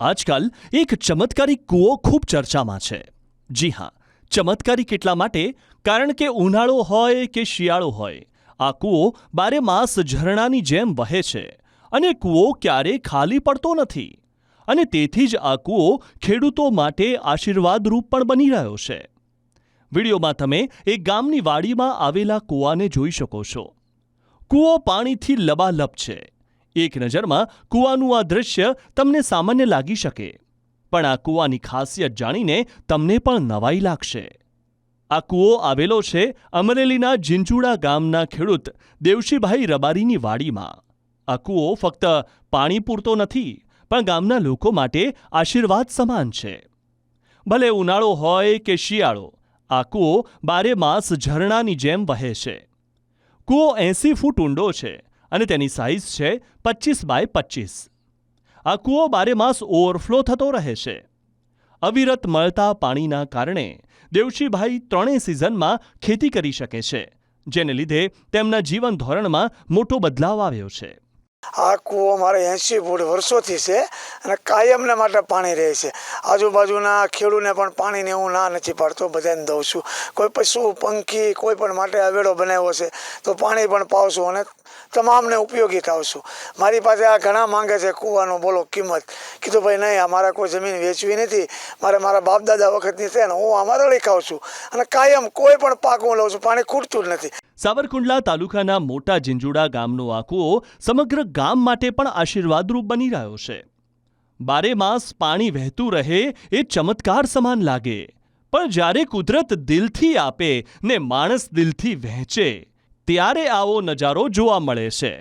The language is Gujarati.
આજકાલ એક ચમત્કારી કૂવો ખૂબ ચર્ચામાં છે. જી હા, ચમત્કારી કેટલા માટે? કારણ કે ઉનાળો હોય કે શિયાળો હોય, આ કૂવો બારે માસ ઝરણાની જેમ વહે છે અને કૂવો ક્યારેય ખાલી પડતો નથી. અને તેથી જ આ કૂવો ખેડૂતો માટે આશીર્વાદરૂપ પણ બની રહ્યો છે. વિડીયોમાં તમે એક ગામની વાડીમાં આવેલા કૂવાને જોઈ શકો છો. કૂવો પાણીથી લબાલબ છે. એક નજરમાં કૂવાનું આ દૃશ્ય તમને સામાન્ય લાગી શકે, પણ આ કૂવાની ખાસિયત જાણીને તમને પણ નવાઈ લાગશે. આ કૂવો આવેલો છે અમરેલીના જિંજુડા ગામના ખેડૂત દેવશીભાઈ રબારીની વાડીમાં. આ કૂવો ફક્ત પાણી પૂરતો નથી, પણ ગામના લોકો માટે આશીર્વાદ સમાન છે. ભલે ઉનાળો હોય કે શિયાળો, આ કૂવો બારે માસ ઝરણાની જેમ વહે છે. કૂવો એંસી ફૂટ ઊંડો છે અને તેની સાઇઝ છે પચીસ બાય પચીસ આ કૂવો બારેમાસ ઓવરફ્લો થતો રહે છે. અવિરત મળતા પાણીના કારણે દેવશીભાઈ ત્રણેય સિઝનમાં ખેતી કરી શકે છે, જેને લીધે તેમના જીવન ધોરણમાં મોટો બદલાવ આવ્યો છે. આ કૂવો મારે એંસી ફૂટ વર્ષોથી છે અને કાયમને માટે પાણી રહે છે. આજુબાજુના ખેડૂને પણ પાણીને હું ના નથી પાડતો, બધાને દઉં છું. કોઈ પશુ, પંખી, કોઈ પણ માટે આ વેડો બનાવ્યો છે, તો પાણી પણ પાવશું અને તમામને ઉપયોગી થાવશું મારી પાસે આ ઘણા માંગે છે કૂવાનો, બોલો, કિંમત. કીધું, ભાઈ, નહીં, આ મારે કોઈ જમીન વેચવી નથી. મારે મારા બાપ દાદા વખતની છે ને હું આમાં રળી ખાઉં છું અને કાયમ કોઈ પણ પાક હું લઉં છું, પાણી ખૂટતું જ નથી. સાવરકુંડલા તાલુકાના મોટા જિંજુડા ગામનો આ કૂવો સમગ્ર ગામ માટે પણ આશીર્વાદરૂપ બની રહ્યો છે. બારે માસ પાણી વહેતું રહે એ ચમત્કાર સમાન લાગે. પણ જ્યારે કુદરત દિલથી આપે ને માણસ દિલથી વહેંચે, ત્યારે આવો નજારો જોવા મળે છે.